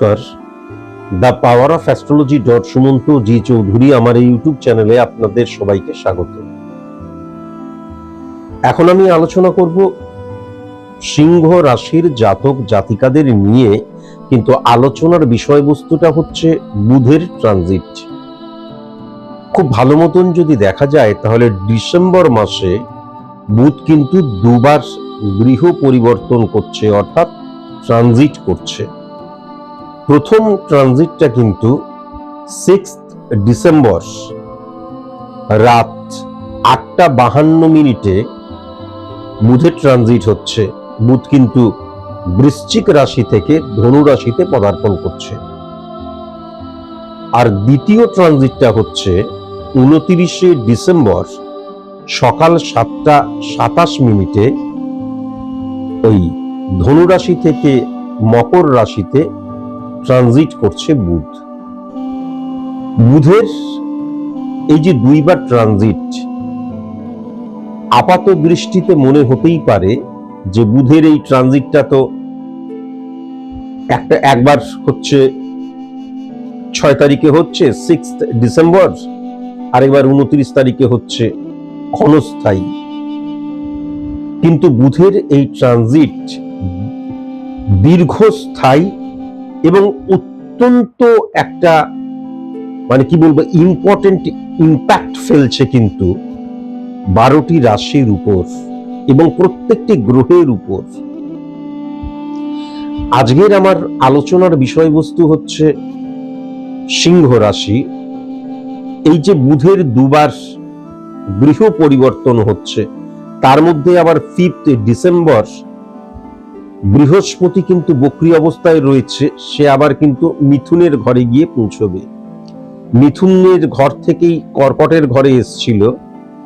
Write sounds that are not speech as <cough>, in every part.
নমস্কার। The power of astrology dot Sumanta G Chowdhury আমার এই ইউটিউব চ্যানেলে আপনাদের সবাইকে স্বাগত। এখন আমি আলোচনা করব সিংহ রাশির জাতক জাতিকাদের নিয়ে, কিন্তু আলোচনার বিষয়বস্তুটা হচ্ছে বুধের ট্রানজিট। খুব ভালো মতন যদি দেখা যায়, তাহলে ডিসেম্বর মাসে বুধ কিন্তু দুবার গৃহ পরিবর্তন করছে, অর্থাৎ ট্রানজিট করছে। প্রথম ট্রানজিটটা কিন্তু সিক্স ডিসেম্বর রাত আটটা বাহান্ন মিনিটে বুধের ট্রানজিট হচ্ছে। বুধ কিন্তু বৃশ্চিক রাশি থেকে ধনু রাশিতে পদার্পণ করছে। আর দ্বিতীয় ট্রানজিটটা হচ্ছে উনতিরিশে ডিসেম্বর সকাল সাতটা সাতাশ মিনিটে ওই ধনু রাশি থেকে মকর রাশিতে ট্রানজিট করছে বুধ। বুধের এই যে দুইবার ট্রানজিট, আপাত দৃষ্টিতে মনে হতেই পারে যে বুধের এই ট্রানজিটটা তো একটা একবার হচ্ছে ছয় তারিখে হচ্ছে সিক্স ডিসেম্বর আরেকবার উনত্রিশ তারিখে হচ্ছে ক্ষণস্থায়ী। কিন্তু বুধের এই ট্রানজিট দীর্ঘস্থায়ী এবং অত্যন্ত একটা মানে কি বলব ইম্পর্টেন্ট ইম্প্যাক্ট ফেলছে কিন্তু বারোটি রাশির উপর এবং প্রত্যেকটি গ্রহের উপর। আজকের আমার আলোচনার বিষয়বস্তু হচ্ছে সিংহ রাশি। এই যে বুধের দুবার গৃহ পরিবর্তন হচ্ছে, তার মধ্যে আবার ফিফথ ডিসেম্বর বৃহস্পতি কিন্তু বক্রি অবস্থায় রয়েছে, সে আবার কিন্তু মিথুনের ঘরে গিয়ে পৌঁছবে। মিথুনের ঘর থেকেই কর্কটের ঘরে এসছিল।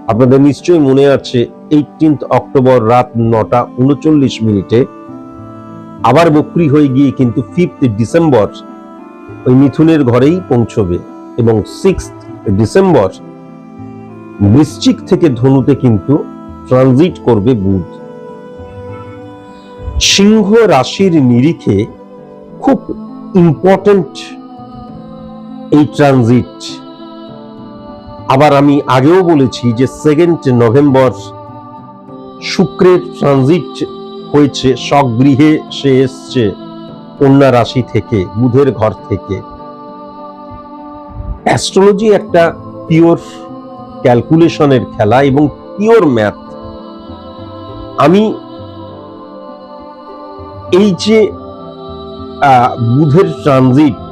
আপনাদের নিশ্চয়ই মনে আছে এইটিন্থ অক্টোবর রাত নটা উনচল্লিশ মিনিটে আবার বক্রি হয়ে গিয়ে কিন্তু ফিফথ ডিসেম্বর ওই মিথুনের ঘরেই পৌঁছবে এবং সিক্স ডিসেম্বর বৃশ্চিক থেকে ধনুতে কিন্তু ট্রানজিট করবে বুধ। সিংহ রাশির নিরিখে খুব ইম্পর্টেন্ট এই ট্রানজিট আবার আমি আগেও বলেছি যে সেকেন্ড নভেম্বর শুক্রের ট্রানজিট হয়েছে, স্বগৃহে সে এসছে কন্যা রাশি থেকে, বুধের ঘর থেকে। অ্যাস্ট্রোলজি একটা পিওর ক্যালকুলেশনের খেলা এবং পিওর ম্যাথ আমি এই যে বুধের ট্রানজিট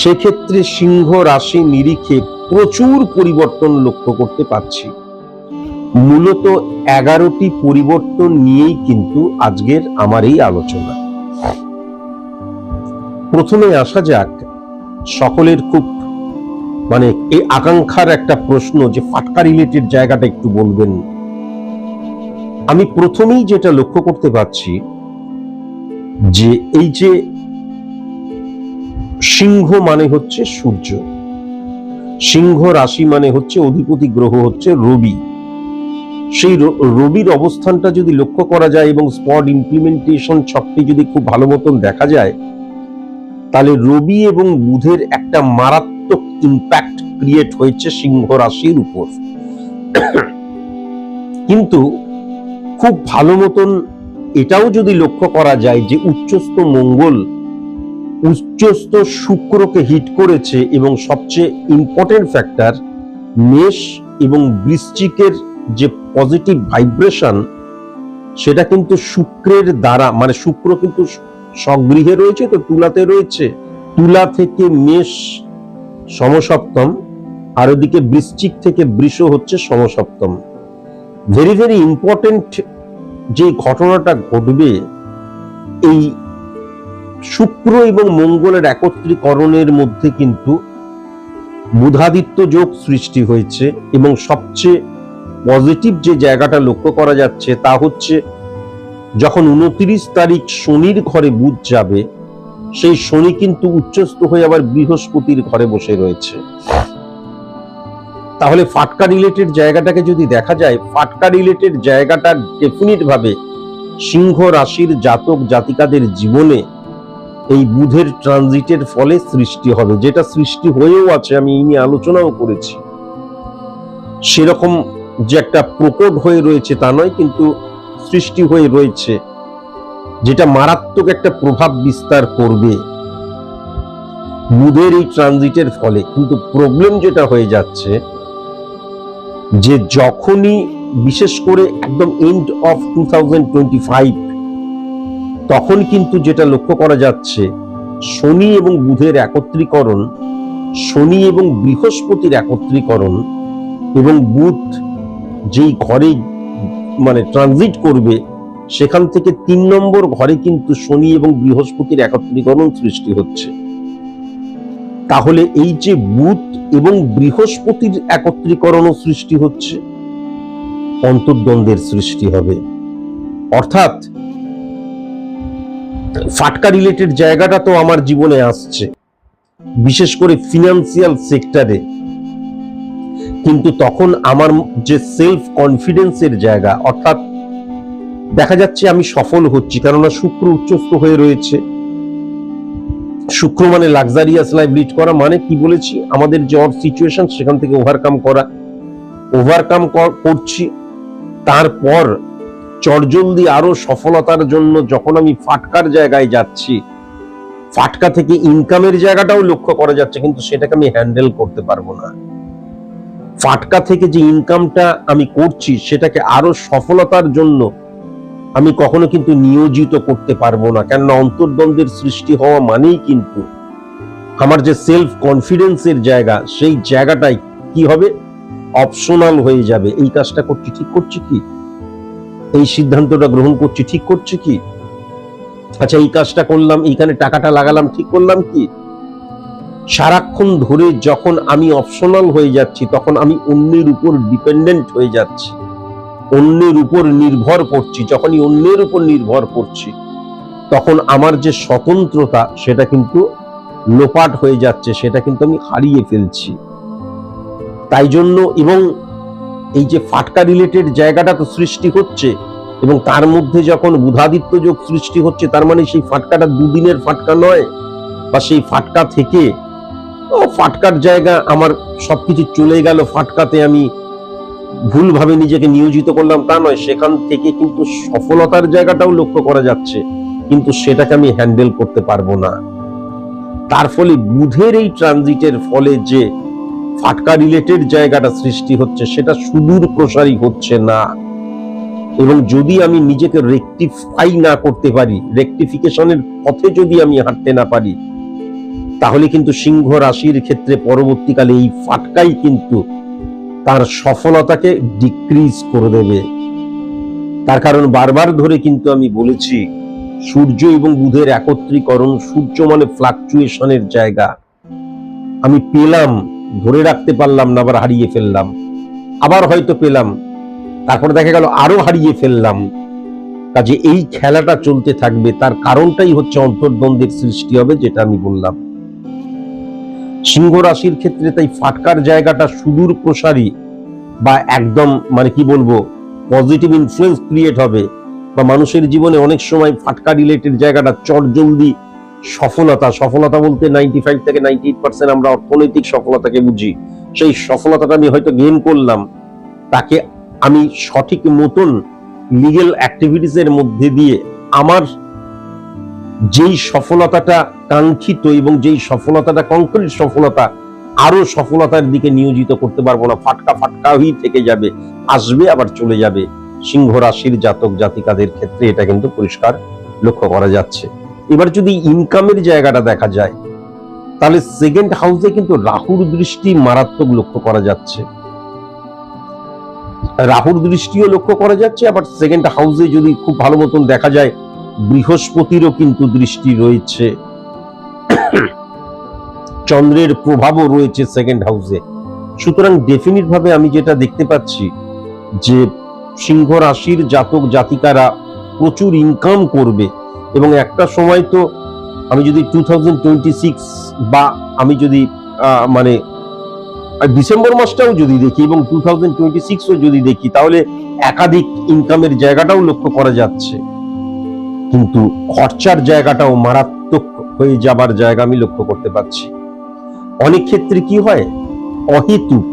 সেক্ষেত্রে সিংহ রাশি নিরিখে প্রচুর পরিবর্তন লক্ষ্য করতে পাচ্ছি মূলত এগারোটি পরিবর্তন নিয়েই কিন্তু আজকের আমার এই আলোচনা। প্রথমে আসা যাক, সকলের খুব মানে এই আকাঙ্ক্ষার একটা প্রশ্ন যে ফাটকা রিলেটেড জায়গাটা একটু বলবেন। আমি প্রথমেই যেটা লক্ষ্য করতে পারছি যে এই যে সিংহ মানে হচ্ছে সূর্য, সিংহ রাশি মানে হচ্ছে অধিপতি গ্রহ হচ্ছে রবি। সেই রবির অবস্থানটা যদি লক্ষ্য করা যায় এবং স্পট ইমপ্লিমেন্টেশন ছকটি যদি খুব ভালো মতন দেখা যায়, তাহলে রবি এবং বুধের একটা মারাত্মক ইম্প্যাক্ট ক্রিয়েট হয়েছে সিংহ রাশির উপর। কিন্তু খুব ভালো মতন এটাও যদি লক্ষ্য করা যায় যে উচ্চস্থ মঙ্গল, উচ্চস্থ শুক্রকে হিট করেছে এবং সবচেয়ে ইম্পর্টেন্ট ফ্যাক্টর মেষ এবং বৃশ্চিকের যে পজিটিভ ভাইব্রেশন সেটা কিন্তু শুক্রের দ্বারা মানে শুক্র কিন্তু স্বগৃহে রয়েছে তো তুলাতে রয়েছে। তুলা থেকে মেষ সমসপ্তম, আর ওদিকে বৃশ্চিক থেকে বৃষ হচ্ছে সমসপ্তম। ভেরি ভেরি ইম্পর্টেন্ট যে ঘটনাটা ঘটবে, এই শুক্র এবং মঙ্গলের একত্রীকরণের মধ্যে কিন্তু বুধাদিত্য যোগ সৃষ্টি হয়েছে এবং সবচেয়ে পজিটিভ যে জায়গাটা লক্ষ্য করা যাচ্ছে তা হচ্ছে যখন উনত্রিশ তারিখ শনির ঘরে বুধ যাবে, সেই শনি কিন্তু উচ্চস্থ হয়ে আবার বৃহস্পতির ঘরে বসে রয়েছে। তাহলে ফাটকা রিলেটেড জায়গাটাকে যদি দেখা যায়, ফাটকা রিলেটেড জায়গাটা ডেফিনিট ভাবে সিংহ রাশির জাতক জাতিকাদের জীবনে এই বুধের ট্রানজিটের ফলে সৃষ্টি হবে। যেটা সৃষ্টি হয়েও আছে, আমি এই নিয়ে আলোচনাও করেছি। সেরকম যে একটা প্রকট হয়ে রয়েছে তা নয়, কিন্তু সৃষ্টি হয়ে রয়েছে, যেটা মারাত্মক একটা প্রভাব বিস্তার করবে বুধের এই ট্রানজিটের ফলে। কিন্তু প্রবলেম যেটা হয়ে যাচ্ছে যে যখনই, বিশেষ করে একদম এন্ড অফ টু তখন কিন্তু যেটা লক্ষ্য করা যাচ্ছে, শনি এবং বুধের একত্রীকরণ, শনি এবং বৃহস্পতির একত্রীকরণ এবং বুধ যেই ঘরে মানে ট্রানজিট করবে, সেখান থেকে তিন নম্বর ঘরে কিন্তু শনি এবং বৃহস্পতির একত্রীকরণ সৃষ্টি হচ্ছে। তাহলে এই যে বুধ এবং বৃহস্পতির একত্রীকরণও সৃষ্টি হচ্ছে, অন্তর্দ্বন্দ্বের সৃষ্টি হবে। অর্থাৎ, ফাটকা রিলেটেড জায়গাটা তো আমার জীবনে আসছে, বিশেষ করে ফিনান্সিয়াল সেক্টরে কিন্তু তখন আমার যে সেলফ কনফিডেন্সের জায়গা, অর্থাৎ দেখা যাচ্ছে আমি সফল হচ্ছি, কেননা শুক্র উচ্চস্থ হয়ে রয়েছে। শুক্র মানে লাক্সারিয়াস লাইফ লিড করা মানে কি বলেছি? আমাদের যে অর সিচুয়েশন সেখান থেকে ওভারকাম করা। ওভারকাম করছি, তারপর চটজলদি আরও সফলতার জন্য যখন আমি ফাটকার জায়গায় যাচ্ছি, ফাটকা থেকে ইনকামের জায়গাটাও লক্ষ্য করা যাচ্ছে, কিন্তু সেটাকে আমি হ্যান্ডেল করতে পারব না। ফাটকা থেকে যে ইনকামটা আমি করছি, সেটাকে আরও সফলতার জন্য আমি কখনো কিন্তু নিয়োজিত করতে পারব না, কেননা অন্তর্দ্বন্দ্বের সৃষ্টি হওয়া মানেই কিন্তু আমার যে সেলফ কনফিডেন্সের জায়গা, সেই জায়গাটাই কি হবে? অপশনাল হয়ে যাবে। এই কাজটা করছি ঠিক করছি কি? এই সিদ্ধান্তটা গ্রহণ করছি ঠিক করছি কি? আচ্ছা এই কাজটা করলাম, এইখানে টাকাটা লাগালাম, ঠিক করলাম কি? সারাক্ষণ ধরে যখন আমি অপশনাল হয়ে যাচ্ছি, তখন আমি অন্যের উপর ডিপেন্ডেন্ট হয়ে যাচ্ছি। অন্যের উপর নির্ভর করছি, যখনই অন্যের উপর নির্ভর করছি, তখন আমার যে স্বতন্ত্রতা, সেটা কিন্তু লোপাট হয়ে যাচ্ছে, সেটা কিন্তু আমি হারিয়ে ফেলছি। তাই জন্য এবং এই যে ফাটকা রিলেটেড জায়গাটা তো সৃষ্টি হচ্ছে, এবং তার মধ্যে যখন বুধাদিত্য যোগ সৃষ্টি হচ্ছে, তার মানে সেই ফাটকাটা দুদিনের ফাটকা নয়, বা সেই ফাটকা থেকে, ও ফাটকার জায়গা আমার সবকিছু চলে গেল, ফাটকাতে আমি ভুলভাবে নিজেকে নিয়োজিত করলাম তা নয়, সেখান থেকে কিন্তু সফলতার জায়গাটাও লক্ষ্য করা যাচ্ছে, কিন্তু সেটাকে আমি হ্যান্ডেল করতে পারব না। তার ফলে বুধের এই ট্রানজিটের ফলে যে ফাটকা রিলেটেড জায়গাটা সৃষ্টি হচ্ছে, সেটা সুদূর প্রসারী হচ্ছে না। এবং যদি আমি নিজেকে রেকটিফাই না করতে পারি রেকটিফিকেশনের পথে যদি আমি হাঁটতে না পারি, তাহলে কিন্তু সিংহ রাশির ক্ষেত্রে পরবর্তীকালে এই ফাটকাই কিন্তু তার সফলতাকে ডিক্রিজ করে দেবে। তার কারণ বারবার ধরে কিন্তু আমি বলেছি, সূর্য এবং বুধের একত্রীকরণ সূর্য মানে ফ্লাকচুয়েশনের জায়গা। আমি পেলাম, ধরে রাখতে পারলাম না, আবার হারিয়ে ফেললাম। আবার হয়তো পেলাম, তারপর দেখা গেল আরও হারিয়ে ফেললাম। কাজে এই খেলাটা চলতে থাকবে, তার কারণটাই হচ্ছে অন্তর্দ্বন্দ্বের সৃষ্টি হবে, যেটা আমি বললাম। সিংহ রাশির ক্ষেত্রে তাই ফাটকার জায়গাটা সুদূর প্রসারী বা একদম মানে কি বলব পজিটিভ ইনফ্লুয়েন্স ক্রিয়েট হবে বা মানুষের জীবনে অনেক সময় ফাটকা রিলেটেড জায়গাটা চট জলদি সফলতা সফলতা বলতে নাইনটি ফাইভ থেকে নাইনটি এইট পার্সেন্ট আমরা অর্থনৈতিক সফলতাকে বুঝি। সেই সফলতাটা আমি হয়তো গেন করলাম, তাকে আমি সঠিক মতন লিগেল অ্যাক্টিভিটিস এর মধ্যে দিয়ে আমার যেই সফলতাটা কাঙ্ক্ষিত এবং যেই সফলতাটা কংক্রিট সফলতা, আরও সফলতার দিকে নিয়োজিত করতে পারব না। ফাটকা ফাটকা হয়েই থেকে যাবে, আসবে, আবার চলে যাবে। সিংহ রাশির জাতক জাতিকাদের ক্ষেত্রে এটা কিন্তু পরিষ্কার লক্ষ্য করা যাচ্ছে। এবার যদি ইনকামের জায়গাটা দেখা যায়, তাহলে সেকেন্ড হাউসে কিন্তু রাহুর দৃষ্টি মারাত্মক লক্ষ্য করা যাচ্ছে। রাহুর দৃষ্টিও লক্ষ্য করা যাচ্ছে, আবার সেকেন্ড হাউসে যদি খুব ভালো মতন দেখা যায় বৃহস্পতিরও কিন্তু দৃষ্টি রয়েছে। চন্দ্রের প্রভাবও রয়েছে সেকেন্ড হাউসে সুতরাং ডেফিনিট ভাবে আমি যেটা দেখতে পাচ্ছি যে সিংহ রাশির জাতক জাতিকারা প্রচুর ইনকাম করবে এবং একটা সময় তো আমি যদি টু বা আমি যদি মানে ডিসেম্বর মাসটাও যদি দেখি এবং টু থাউজেন্ড যদি দেখি, তাহলে একাধিক ইনকামের জায়গাটাও লক্ষ্য করা যাচ্ছে। কিন্তু খরচার জায়গাটাও মারাত্মক হয়ে যাবার জায়গা আমি লক্ষ্য করতে পারছি। অনেক ক্ষেত্রে কি হয়? অহেতুক।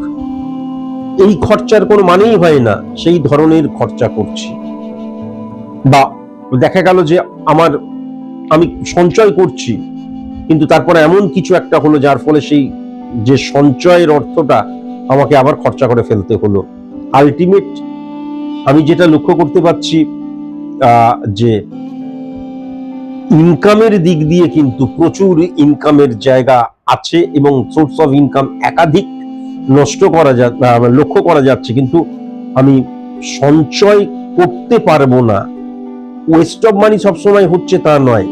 এই খরচার কোনো মানেই হয় না, সেই ধরনের খরচা করছি। বা দেখা গেল যে আমার, আমি সঞ্চয় করছি, কিন্তু তারপরে এমন কিছু একটা হলো যার ফলে সেই যে সঞ্চয়ের অর্থটা আমাকে আবার খরচা করে ফেলতে হলো। আলটিমেট আমি যেটা লক্ষ্য করতে পারছি যে ইনকামের দিক দিয়ে কিন্তু প্রচুর ইনকামের জায়গা আছে এবং সোর্স অফ ইনকাম একাধিক নষ্ট করা যা লক্ষ্য করা যাচ্ছে। কিন্তু আমি সঞ্চয় করতে পারব না। ওয়েস্ট অফ মানি সবসময় হচ্ছে তা নয়।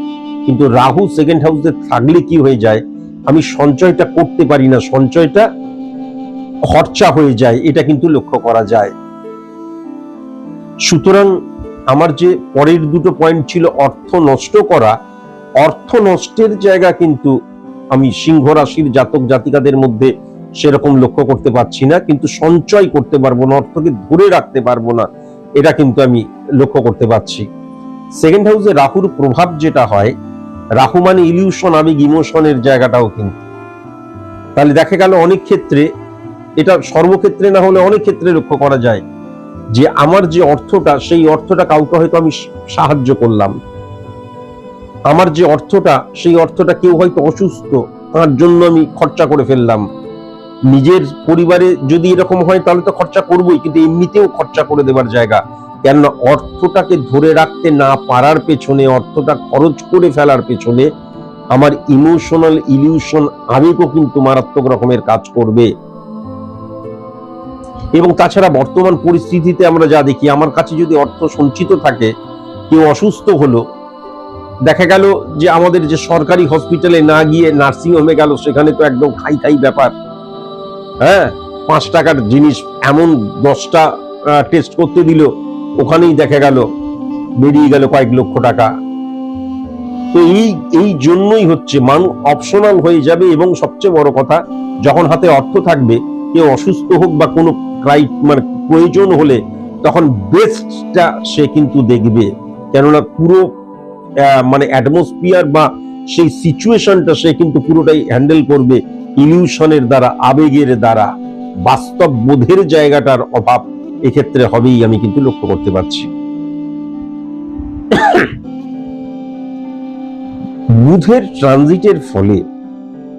কিন্তু রাহু সেকেন্ড হাউসে থাকলে কি হয়ে যায়? আমি সঞ্চয়টা করতে পারি না। সঞ্চয়টা খরচা হয়ে যায়। এটা কিন্তু লক্ষ্য করা যায়। সুতরাং আমার যে পরের দুটো পয়েন্ট ছিল অর্থ নষ্ট করা, অর্থ নষ্টের জায়গা কিন্তু আমি সিংহ রাশির জাতক জাতিকাদের মধ্যে সেরকম লক্ষ্য করতে পারছি না, কিন্তু সঞ্চয় করতে পারব না, অর্থকে ধরে রাখতে পারব না, এটা কিন্তু আমি লক্ষ্য করতে পারছি। সেকেন্ড হাউসে রাহুর প্রভাব যেটা হয়, রাহু মানে ইলিউশন আমি ইমোশনের জায়গাটাও কিন্তু। তাহলে দেখা গেল অনেক ক্ষেত্রে এটা সর্বক্ষেত্রে না হলে অনেক ক্ষেত্রে লক্ষ্য করা যায়। যে আমার যে অর্থটা, সেই অর্থটা কাউকে হয়তো আমি সাহায্য করলাম। আমার যে অর্থটা, সেই অর্থটা কেউ হয়তো অসুস্থ, তার জন্য আমি খরচা করে ফেললাম। নিজের পরিবারে যদি এরকম হয়, তাহলে তো খরচা করবোই, কিন্তু এমনিতেও খরচা করে দেবার জায়গা। কেননা অর্থটাকে ধরে রাখতে না পারার পেছনে, অর্থটা খরচ করে ফেলার পেছনে, আমার ইমোশনাল ইলিউশন আবেগও কিন্তু মারাত্মক রকমের কাজ করবে। এবং তাছাড়া বর্তমান পরিস্থিতিতে আমরা যা দেখি, আমার কাছে যদি অর্থ সঞ্চিত থাকে, কেউ অসুস্থ হলো, দেখা গেল যে আমাদের যে সরকারি হসপিটালে না গিয়ে নার্সিং হোমে গেল, সেখানে তো একদম খাই খাই ব্যাপার। হ্যাঁ পাঁচ টাকার জিনিস এমন দশটা টেস্ট করতে দিল, ওখানেই দেখা গেল বেরিয়ে গেল কয়েক লক্ষ টাকা। তো এই এই জন্যই হচ্ছে মানুষ অপশনাল হয়ে যাবে এবং সবচেয়ে বড় কথা, যখন হাতে অর্থ থাকবে, কেউ অসুস্থ হোক বা কোনো ক্রাই মানে প্রয়োজন হলে তখন বেস্টটা সে কিন্তু দেখবে। কেননা পুরো মানে অ্যাটমসফিয়ার বা সেই সিচুয়েশনটা সে কিন্তু পুরোটাই হ্যান্ডেল করবে ইলিউশনের দ্বারা, আবেগের দ্বারা। বাস্তব বোধের জায়গাটার অভাব এক্ষেত্রে হবেই, আমি কিন্তু লক্ষ্য করতে পারছি। <coughs> বুধের ট্রানজিটের ফলে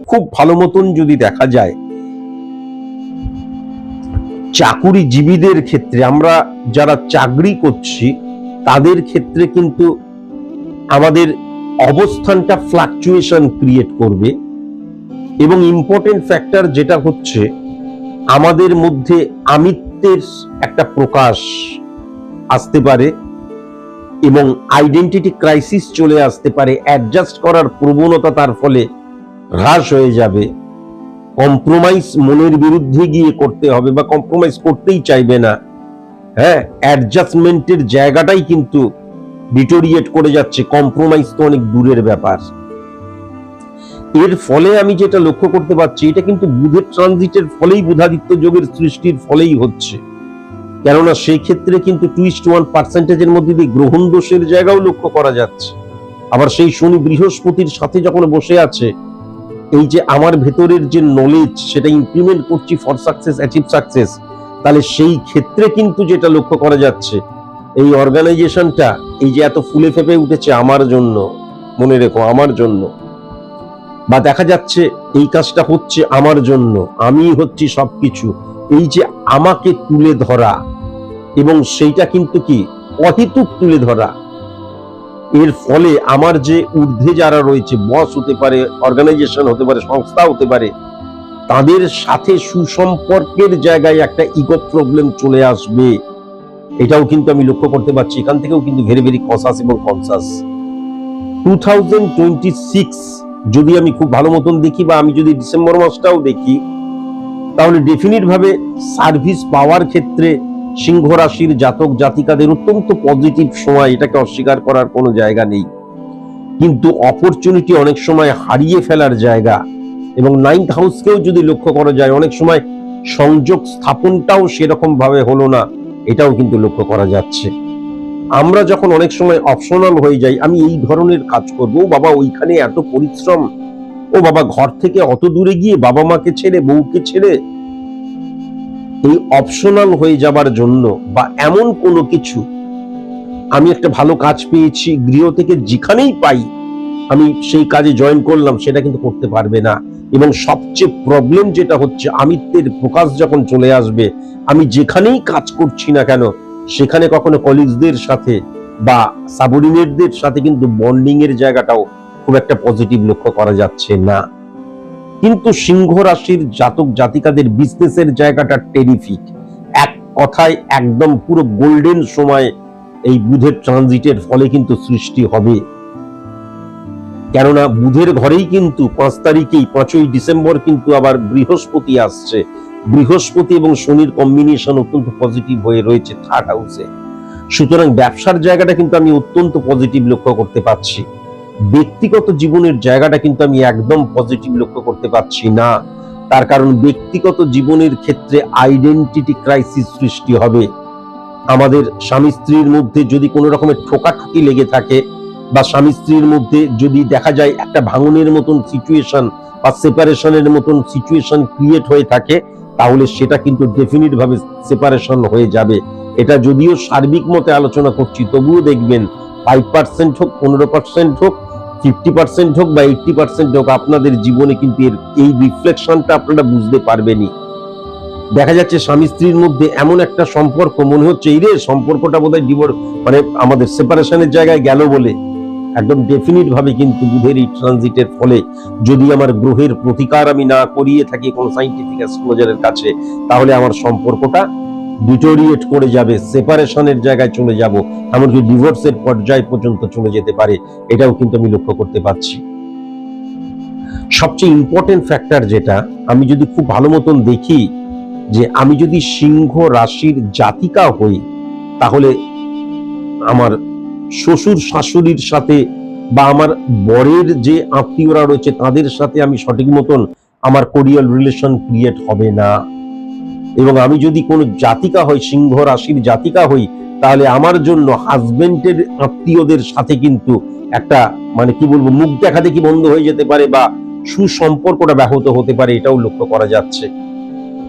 খুব ভালো মতন যদি দেখা যায় চাকুরিজীবীদের ক্ষেত্রে আমরা যারা চাকরি করছি, তাদের ক্ষেত্রে কিন্তু আমাদের অবস্থানটা ফ্লাকচুয়েশন ক্রিয়েট করবে। এবং ইম্পর্টেন্ট ফ্যাক্টর যেটা হচ্ছে, আমাদের মধ্যে আমিত্বের একটা প্রকাশ আসতে পারে এবং আইডেন্টিটি ক্রাইসিস চলে আসতে পারে। অ্যাডজাস্ট করার প্রবণতা তার ফলে হ্রাস হয়ে যাবে। কম্প্রোমাইজ মনের বিরুদ্ধে গিয়ে করতে হবে বা কম্প্রোমাইজ করতেই চাইবে না। হ্যাঁ অ্যাডজাস্টমেন্টের জায়গাটাই কিন্তু ডিটোরিয়েট করে যাচ্ছে। কম্প্রোমাইজ তো অনেক দূরের ব্যাপার। এর ফলে আমি যেটা লক্ষ্য করতে পারছি, এটা কিন্তু বুধের ট্রানজিটের ফলেই বুধাদিত্য যোগের সৃষ্টির ফলেই হচ্ছে। কেননা সেই ক্ষেত্রে কিন্তু টুইস্ট ওয়ান পার্সেন্টেজের মধ্যে দিয়ে গ্রহণ দোষের জায়গাও লক্ষ্য করা যাচ্ছে। আবার সেই শনি বৃহস্পতির সাথে যখন বসে আছে এই যে আমার ভেতরের যে নলেজ সেটা ইমপ্লিমেন্ট করছি ফর সাকসেস অ্যাচিভ সাকসেস তাহলে সেই ক্ষেত্রে কিন্তু যেটা লক্ষ্য করা যাচ্ছে, এই অর্গানাইজেশনটা এই যে এত ফুলে ফেপে উঠেছে আমার জন্য, মনে রেখো আমার জন্য, বা দেখা যাচ্ছে এই কাজটা হচ্ছে আমার জন্য, আমি হচ্ছি সবকিছু, এই যে আমাকে তুলে ধরা, এবং সেইটা কিন্তু কি, অহেতুক তুলে ধরা এর ফলে আমার যে ঊর্ধ্বে যারা রয়েছে বস হতে পারে অর্গানাইজেশন হতে পারে, সংস্থা হতে পারে, তাদের সাথে সুসম্পর্কের জায়গায় একটা ইগো প্রবলেম চলে আসবে। এটাও কিন্তু আমি লক্ষ্য করতে পারছি। এখান থেকেও কিন্তু ভেরি ভেরি কনসাস এবং কনসাস টু যদি আমি খুব ভালো মতন দেখি বা আমি যদি ডিসেম্বর মাসটাও দেখি, তাহলে ডেফিনিট ভাবে সার্ভিস পাওয়ার ক্ষেত্রে সিংহ রাশির জাতক জাতিকাদের অত্যন্ত পজিটিভ সময়, এটাকে অস্বীকার করার কোনো জায়গা নেই। কিন্তু অপরচুনিটি অনেক সময় হারিয়ে ফেলার জায়গা এবং নাইন্থ হাউসকেও যদি লক্ষ্য করা যায়, অনেক সময় সংযোগ স্থাপনটাও সেরকম ভাবে হলো না, এটাও কিন্তু লক্ষ্য করা যাচ্ছে। আমরা যখন অনেক সময় অপশনাল হয়ে যাই, আমি এই ধরনের কাজ করব বাবা ওইখানে এত পরিশ্রম, ও বাবা ঘর থেকে অত দূরে গিয়ে বাবা মাকে ছেড়ে, বউকে ছেড়ে এই অপশনাল হয়ে যাবার জন্য বা এমন কোনো কিছু আমি একটা ভালো কাজ পেয়েছি, গৃহ থেকে যেখানেই পাই, আমি সেই কাজে জয়েন করলাম, সেটা কিন্তু করতে পারবে না। এবং সবচেয়ে প্রবলেম যেটা হচ্ছে, আমিত্বের প্রকাশ যখন চলে আসবে, আমি যেখানেই কাজ করছি না কেন, সেখানে কখনো কলিগসদের সাথে বা সাবঅর্ডিনেটদের সাথে কিন্তু বন্ডিং এর জায়গাটাও খুব একটা পজিটিভ লক্ষ্য করা যাচ্ছে না। কিন্তু সিংহ রাশির জাতক জাতিকাদের বিজনেসের জায়গাটা টেরিফিক এক কথায় একদম পুরো গোল্ডেন সময় এই বুধের ট্রানজিটের ফলে কিন্তু সৃষ্টি হবে। কেননা বুধের ঘরেই কিন্তু পাঁচ তারিখেই, পাঁচই ডিসেম্বর কিন্তু আবার বৃহস্পতি আসছে। বৃহস্পতি এবং শনির কম্বিনেশন অত্যন্ত পজিটিভ হয়ে রয়েছে থার্ড হাউসে সুতরাং ব্যবসার জায়গাটা কিন্তু আমি অত্যন্ত পজিটিভ লক্ষ্য করতে পারছি। ব্যক্তিগত জীবনের জায়গাটা কিন্তু আমি একদম পজিটিভ লক্ষ্য করতে পারছি না। তার কারণ ব্যক্তিগত জীবনের ক্ষেত্রে আইডেন্টিটি ক্রাইসিস সৃষ্টি হবে। আমাদের স্বামী স্ত্রীর মধ্যে যদি কোনো রকমের ঠোকাঠুকি লেগে থাকে বা স্বামী স্ত্রীর মধ্যে যদি দেখা যায় একটা ভাঙনের মতন সিচুয়েশন বা সেপারেশনের মতন সিচুয়েশন ক্রিয়েট হয়ে থাকে, তাহলে সেটা কিন্তু ডেফিনিট ভাবে সেপারেশন হয়ে যাবে। এটা যদিও সার্বিক মতে আলোচনা করছি, তবুও দেখবেন ফাইভ পার্সেন্ট হোক, পনেরো পার্সেন্ট হোক ফিফটি পার্সেন্ট হোক বা এইটটি পার্সেন্ট হোক, আপনাদের জীবনে কিন্তু এর এই রিফ্লেকশনটা আপনারা বুঝতে পারবেনই। দেখা যাচ্ছে স্বামী স্ত্রীর মধ্যে এমন একটা সম্পর্ক, মনে হচ্ছে এই রে সম্পর্কটা বোধহয় ডিভোর্স মানে আমাদের সেপারেশনের জায়গায় গেল বলে একদম ডেফিনিট ভাবে কিন্তু বুধের এই ট্রানজিটের ফলে যদি আমার গ্রহের প্রতিকার আমি না করিয়ে থাকি কোন সাইন্টিফিক অ্যাস্ট্রোলজারের কাছে, তাহলে আমার সম্পর্কটা ডিটোরিয়েট করে যাবে সেপারেশনের জায়গায় চলে যাব, এমনকি ডিভোর্সের পর্যায় পর্যন্ত চলে যেতে পারে, এটাও কিন্তু আমি লক্ষ্য করতে পারছি। সবচেয়ে ইম্পর্টেন্ট ফ্যাক্টর যেটা, আমি যদি খুব ভালো মতন দেখি, যে আমি যদি সিংহ রাশির জাতিকা হই, তাহলে আমার শ্বশুর শাশুড়ির সাথে বা আমার বরের যে আত্মীয়রা রয়েছে, তাদের সাথে আমি সঠিক মতন আমার কোরিয়াল রিলেশন ক্রিয়েট হবে না। এবং আমি যদি কোনো জাতিকা হই, সিংহ রাশির জাতিকা হই, তাহলে আমার জন্য হাজবেন্ডের আত্মীয়দের সাথে কিন্তু একটা মানে কি বলব, মুখ দেখা দেখি বন্ধ হয়ে যেতে পারে বা সুসম্পর্কটা ব্যাহত হতে পারে, এটাও লক্ষ্য করা যাচ্ছে।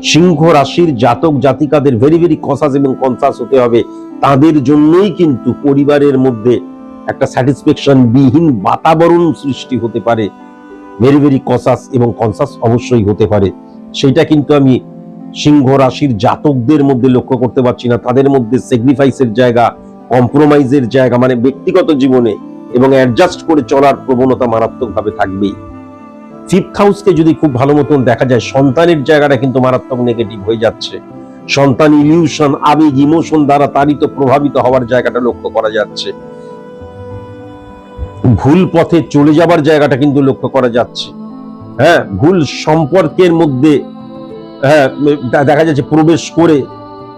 সিংহ রাশির জাতক জাতিকাদের ভেরি ভেরি কসাস এবং কনসাস হতে হবে। তাদের জন্যই কিন্তু পরিবারের মধ্যে একটা স্যাটিসফ্যাকশন বিহীন বাতাবরণ সৃষ্টি হতে পারে। ভেরি ভেরি কসাস এবং কনসাস অবশ্যই হতে পারে। সেটা কিন্তু আমি সিংহ রাশির জাতকদের মধ্যে লক্ষ্য করতে পারছি না। তাদের মধ্যে স্যাক্রিফাইসের জায়গা কম্প্রোমাইজের জায়গা মানে ব্যক্তিগত জীবনে এবং অ্যাডজাস্ট করে চলার প্রবণতা মারাত্মকভাবে থাকবেই। ফিফথ হাউসকে যদি খুব ভালো মতন দেখা যায়, সন্তানের জায়গাটা কিন্তু মারাত্মক নেগেটিভ হয়ে যাচ্ছে। সন্তান ইলিউশন আবেগ ইমোশন দ্বারা তারিত প্রভাবিত হওয়ার জায়গাটা লক্ষ্য করা যাচ্ছে। ভুল পথে চলে যাবার জায়গাটা কিন্তু লক্ষ্য করা যাচ্ছে। হ্যাঁ ভুল সম্পর্কের মধ্যে হ্যাঁ দেখা যাচ্ছে প্রবেশ করে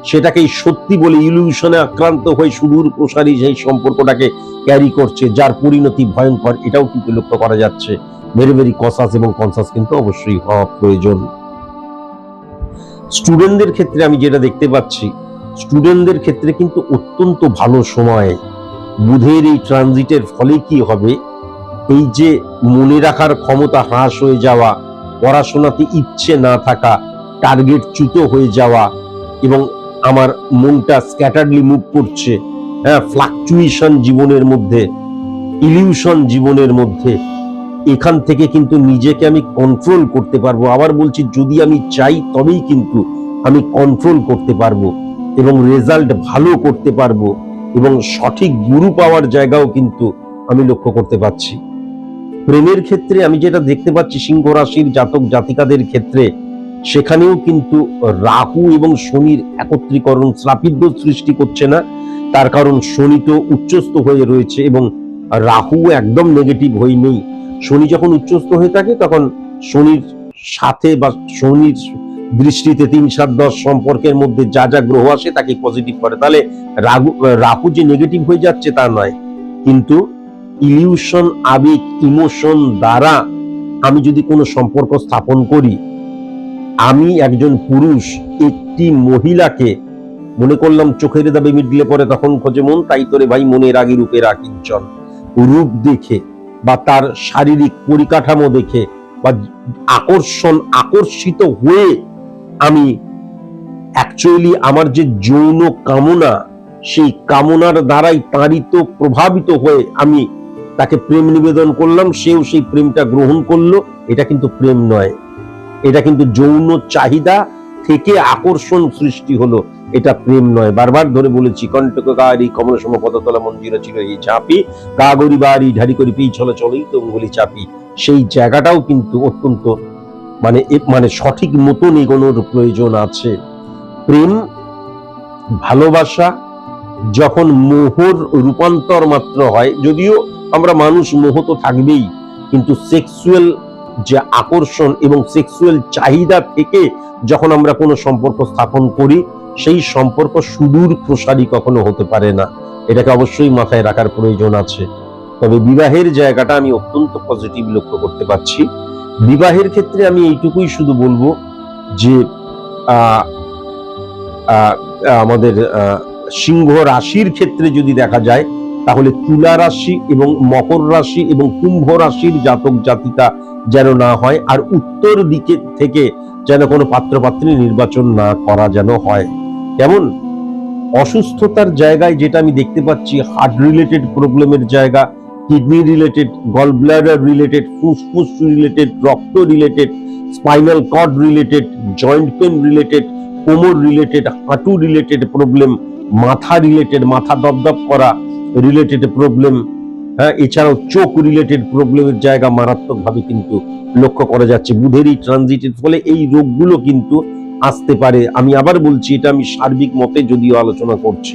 সেটাকেই সত্যি বলে ইলিউশনে আক্রান্ত হয়ে সুদূর প্রসারী সেই সম্পর্কটাকে ক্যারি করছে, যার পরিণতি ভয়ঙ্কর, এটাও কিন্তু লক্ষ্য করা যাচ্ছে। ভেরি ভেরি কসাস এবং কনসাস কিন্তু অবশ্যই হওয়া প্রয়োজন। স্টুডেন্টদের ক্ষেত্রে আমি যেটা দেখতে পাচ্ছি, স্টুডেন্টদের ক্ষেত্রে কিন্তু অত্যন্ত ভালো সময়। বুধের এই ট্রানজিটের ফলে কি হবে? এই যে মনে রাখার ক্ষমতা হ্রাস হয়ে যাওয়া, পড়াশোনাতে ইচ্ছে না থাকা টার্গেট চ্যুত হয়ে যাওয়া এবং আমার মনটা স্ক্যাটারলি মুভ করছে হ্যাঁ ফ্লাকচুয়েশন জীবনের মধ্যে ইলিউশন জীবনের মধ্যে, এখান থেকে কিন্তু নিজেকে আমি কন্ট্রোল করতে পারব। আবার বলছি, যদি আমি চাই তবেই কিন্তু আমি কন্ট্রোল করতে পারব এবং রেজাল্ট ভালো করতে পারব এবং সঠিক গুরু পাওয়ার জায়গাও কিন্তু আমি লক্ষ্য করতে পারছি। প্রেমের ক্ষেত্রে আমি যেটা দেখতে পাচ্ছি, সিংহ রাশির জাতক জাতিকাদের ক্ষেত্রে সেখানেও কিন্তু রাহু এবং শনির একত্রীকরণ শ্রাপিদ্য সৃষ্টি করছে না। তার কারণ শনি তো উচ্চস্থ হয়ে রয়েছে এবং রাহু একদম নেগেটিভ হয়ে নেই। শনি যখন উচ্চস্থ হয়ে থাকে, তখন শনির সাথে বা শনির দৃষ্টিতে তিন, সাত, দশ সম্পর্কের মধ্যে যা যা গ্রহ আসে তাকে পজিটিভ করে। তাহলে রাহু রাহু যে নেগেটিভ হয়ে যাচ্ছে তা নয়। কিন্তু ইলিউশন আবেগ ইমোশন দ্বারা আমি যদি কোনো সম্পর্ক স্থাপন করি আমি একজন পুরুষ, একটি মহিলাকে মনে করলাম চোখের দাবে মিডলে পরে তখন খোঁজে মন, তাই তোরে ভাই মনের আগে রূপের আকিঞ্চন রূপ দেখে বা তার শারীরিক পরিকাঠামো দেখে বা আকর্ষণ, আকর্ষিত হয়ে আমি অ্যাকচুয়ালি আমার যে যৌন কামনা, সেই কামনার দ্বারাই তাড়িত, প্রভাবিত হয়ে আমি তাকে প্রেম নিবেদন করলাম, সেও সেই প্রেমটা গ্রহণ করল। এটা কিন্তু প্রেম নয়। এটা কিন্তু যৌন চাহিদা থেকে আকর্ষণ সৃষ্টি হলো। এটা প্রেম নয়। বারবার ধরে বলেছি কণ্টক গাড়ি কমল সম পদতলা মন্দির ছিল এই চাপি কাগরি বাড়ি ঢারি করি পিই চলে চলেই তো অঙ্গুলি চাপি। সেই জায়গাটাও কিন্তু অত্যন্ত মানে মানে সঠিক মতন এগোনোর প্রয়োজন আছে। প্রেম, ভালোবাসা যখন মোহর রূপান্তর মাত্র হয়, যদিও আমরা মানুষ মোহ তো থাকবেই, কিন্তু সেক্সুয়াল যে আকর্ষণ এবং সেক্সুয়াল চাহিদা থেকে যখন আমরা কোনো সম্পর্ক স্থাপন করি, সেই সম্পর্ক সুদূর প্রসারী কখনো হতে পারে না। এটাকে অবশ্যই মাথায় রাখার প্রয়োজন আছে। তবে বিবাহের জায়গাটা আমি অত্যন্ত পজিটিভ লক্ষ্য করতে পারছি। বিবাহের ক্ষেত্রে আমি এইটুকুই শুধু বলব যে আমাদের সিংহ রাশির ক্ষেত্রে যদি দেখা যায় তাহলে তুলা রাশি এবং মকর রাশি এবং কুম্ভ রাশির জাতক জাতিকা যেন না হয়, আর উত্তর দিকে থেকে যেন কোনো পাত্রপাত্রী নির্বাচন না করা যেন হয়। কেমন? অসুস্থতার জায়গায় যেটা আমি দেখতে পাচ্ছি হার্ট রিলেটেড প্রবলেমের জায়গা kidney related gall bladder related ফুসফুস রিলেটেড রক্ত related spinal cord related joint pain related কোমর রিলেটেড হাঁটু রিলেটেড প্রবলেম মাথা রিলেটেড মাথা দপদপ করা রিলেটেড প্রবলেম হ্যাঁ এছাড়াও চোখ রিলেটেড প্রবলেমের জায়গা মারাত্মকভাবে কিন্তু লক্ষ্য করা যাচ্ছে। বুধের এই ট্রানজিটের ফলে এই রোগগুলো কিন্তু আসতে পারে। আমি আবার বলছি, এটা আমি সার্বিক মতে যদিও আলোচনা করছি।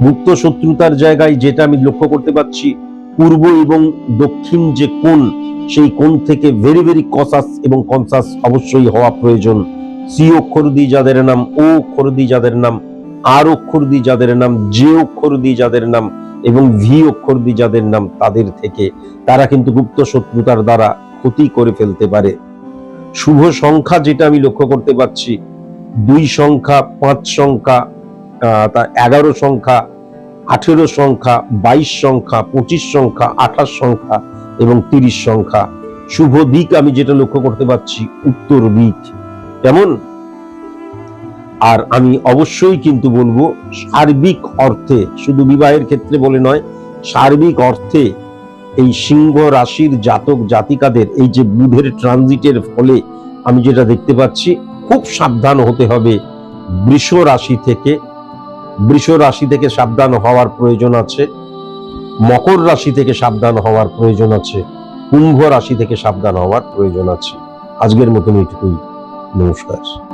মুক্ত শত্রুতার জায়গায় যেটা আমি লক্ষ্য করতে পারছি, পূর্ব এবং দক্ষিণ যে কোণ, সেই কোণ থেকে ভেরি ভেরি কসাস এবং কনসাস অবশ্যই হওয়া প্রয়োজন। সি অক্ষর দিয়ে যাদের নাম ও অক্ষর দিয়ে যাদের নাম আর অক্ষর দি যাদের নাম যে অক্ষর দিয়ে যাদের নাম এবং ভি অক্ষর দিয়ে যাদের নাম তাদের থেকে, তারা কিন্তু গুপ্ত শত্রুতার দ্বারা ক্ষতি করে ফেলতে পারে। শুভ সংখ্যা যেটা আমি লক্ষ্য করতে পারছি, দুই সংখ্যা, পাঁচ সংখ্যা তা এগারো সংখ্যা, আঠেরো সংখ্যা, বাইশ সংখ্যা, পঁচিশ সংখ্যা, আঠাশ সংখ্যা এবং তিরিশ সংখ্যা। শুভ দিক আমি যেটা লক্ষ্য করতে পারছি, উত্তর দিক। কেমন? আর আমি অবশ্যই কিন্তু বলব, সার্বিক অর্থে, শুধু বিবাহের ক্ষেত্রে বলে নয়, সার্বিক অর্থে এই সিংহ রাশির জাতক জাতিকাদের এই যে বুধের ট্রানজিটের ফলে আমি যেটা দেখতে পাচ্ছি, খুব সাবধান হতে হবে বৃষ রাশি থেকে। বৃষ রাশি থেকে সাবধান হওয়ার প্রয়োজন আছে। মকর রাশি থেকে সাবধান হওয়ার প্রয়োজন আছে। কুম্ভ রাশি থেকে সাবধান হওয়ার প্রয়োজন আছে। আজকের মতন এইটুকুই নমস্কার।